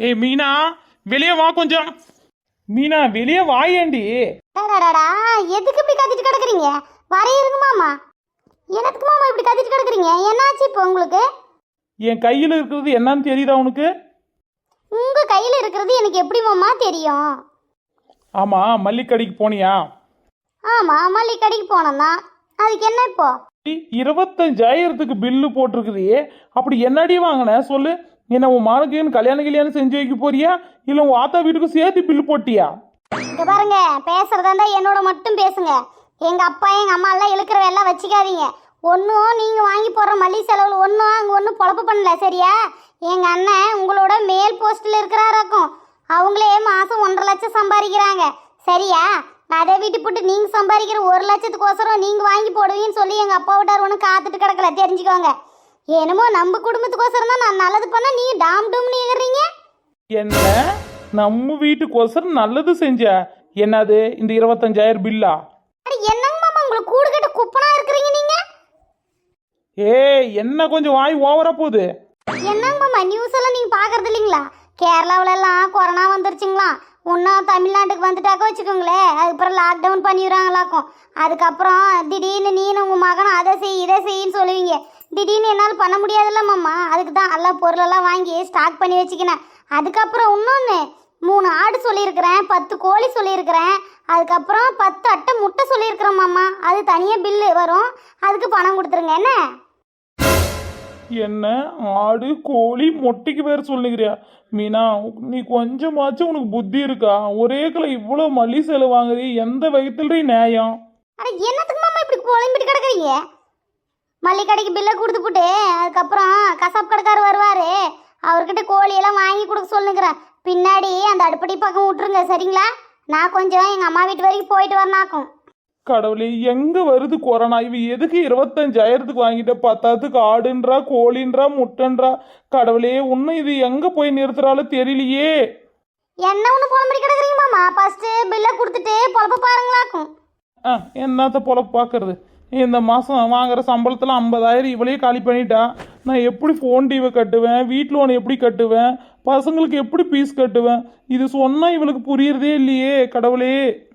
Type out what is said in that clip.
ஏய் மீனா வெளியே வா கொஞ்சம். மீனா வெளியே வாயேண்டி. டடடடா எதுக்கு இப்படி கத்திட்டு கிடக்குறீங்க? வரையிருங்க மாமா. எனக்கு மாமா இப்படி கத்திட்டு கிடக்குறீங்க? என்னாச்சு இப்போ உங்களுக்கு? என் கையில் இருக்கிறது என்னன்னு தெரியுதா உனக்கு? உங்க கையில இருக்கிறது எனக்கு எப்படி மாமா தெரியும்? ஆமா மல்லிக்கடைக்கு போனியா? ஆமா மல்லிகை கடைக்கு போனோம்னா அதுக்கு என்ன இப்போ? இருபத்தஞ்சாயிரத்துக்கு பில்லு போட்டிருக்குது. அப்படி என்னடி வாங்கின? சொல்லு. என்ன உன் மானுக்கு கல்யாணம் கல்யாணம் செஞ்சு வைக்க போறியா? இல்லை உன் ஆத்தா வீட்டுக்கும் சேர்த்து பில் போட்டியா? இங்க பாருங்க பேசுறதா இருந்தா என்னோட மட்டும் பேசுங்க. எங்க அப்பா எங்க அம்மா எல்லாம் இழுக்கிற வேலை வச்சுக்காதீங்க. ஒன்றும் நீங்கள் வாங்கி போடுற மல்லிகை செலவில் ஒன்றும் அங்கே ஒன்றும் பொழப்பு பண்ணல சரியா? எங்கள் அண்ணன் உங்களோட மேல் போஸ்டில் இருக்கிறாராக்கும் அவங்களே மாதம் ஒன்றரை லட்சம் சம்பாதிக்கிறாங்க. சரியா? அதை விட்டு போட்டு நீங்கள் சம்பாதிக்கிற ஒரு லட்சத்துக்கோசரம் நீங்கள் வாங்கி போடுவீங்கன்னு சொல்லி எங்கள் அப்பா விட்டார் ஒன்றும் காத்துட்டு கிடக்கல. தெரிஞ்சுக்கோங்க. என்னமோ நம்ம குடும்பத்துக்கோசரம் தான் நான் நல்லது பண்ணா நீங்க டாம் டூம்னு ஏறுறீங்க என்ன? நம்ம வீட்டுக்கோசரம் நல்லது செஞ்ச. என்னது? இந்த இருபத்தஞ்சாயிரம் பில்லா? என்னங்க மாமா உங்களுக்கு கூடு கட்ட குப்பனா இருக்கிறீங்க நீங்க? ஏய் என்ன கொஞ்சம் வாய் ஓவரா போகுது? என்னங்க மாமா நியூஸ் எல்லாம் நீங்க பாக்குறது இல்லைங்களா? கேரளாவுல எல்லாம் கொரோனா வந்துருச்சுங்களா? இன்னும் தமிழ்நாட்டுக்கு வந்துட்டாக்க வச்சுக்கோங்களேன். அதுக்கப்புறம் லாக்டவுன் பண்ணிடுறாங்களாக்கும். அதுக்கப்புறம் திடீர்னு நீனு உங்க மகனும் அதை செய் இதை செய்யின்னு சொல்லுவீங்க திடீர்னு என்னால் பண்ண முடியாதுல்ல மாமா. அதுக்கு தான் எல்லாம் பொருளெல்லாம் வாங்கி ஸ்டாக் பண்ணி வச்சுக்கினேன். அதுக்கப்புறம் இன்னொன்று மூணு ஆடு சொல்லியிருக்கிறேன் பத்து கோழி சொல்லியிருக்கிறேன் அதுக்கப்புறம் பத்து அட்டை முட்டை சொல்லியிருக்கிறேன் மாமா. அது தனியாக பில்லு வரும். அதுக்கு பணம் கொடுத்துருங்க. என்ன? என்ன? ஆடு கோழி மொட்டைக்கு வேற சொல்லுகிறியா? மீனா நீ கொஞ்சமாச்சும் உனக்கு புத்தி இருக்கா? ஒரே கிலோ இவ்வளோ மல்லி சேலை வாங்குறீ எந்த வயிற்றுல நியாயம்? அட என்னத்துக்கு மாமா இப்படி குழம்பிட்டு கிடக்குறீங்க? மல்லிகை கடைக்கு பில்லை கொடுத்து போட்டு. அதுக்கப்புறம் கசாப் கடைக்காரர் வருவார். அவர்கிட்ட கோழியெல்லாம் வாங்கி கொடுக்க சொல்லுங்கிறேன் பின்னாடி அந்த அடுப்படி பக்கம் விட்டுருங்க சரிங்களா? நான் கொஞ்சம் எங்கள் அம்மா வீட்டு வரைக்கும் போயிட்டு வரனாக்கும் கடவுளே எங்க வருது கொரோனா? இவ எதுக்கு இருபத்தஞ்சாயிரத்துக்கு வாங்கிட்ட? பத்தாத்துக்கு ஆடுன்றா கோழின்றா முட்டைன்றா? கடவுளே இன்னும் இது எங்க போய் நிறுத்துறாலும் தெரியலையே. என்ன ஒன்று புலம்படி கிடக்குறீங்க மாமா? ஃபஸ்ட்டு பில்லை கொடுத்துட்டு பொழப்ப பாருங்களாக்கும். ஆ என்னத்த போல பார்க்கறது இந்த மாதம் வாங்குற சம்பளத்தில் ஐம்பதாயிரம் இவளையே காலி பண்ணிட்டா நான் எப்படி ஃபோன் டிவை கட்டுவேன்? வீட்டு லோன் எப்படி கட்டுவேன்? பசங்களுக்கு எப்படி ஃபீஸ் கட்டுவேன்? இது சொன்னால் இவளுக்கு புரியறதே இல்லையே கடவுளே.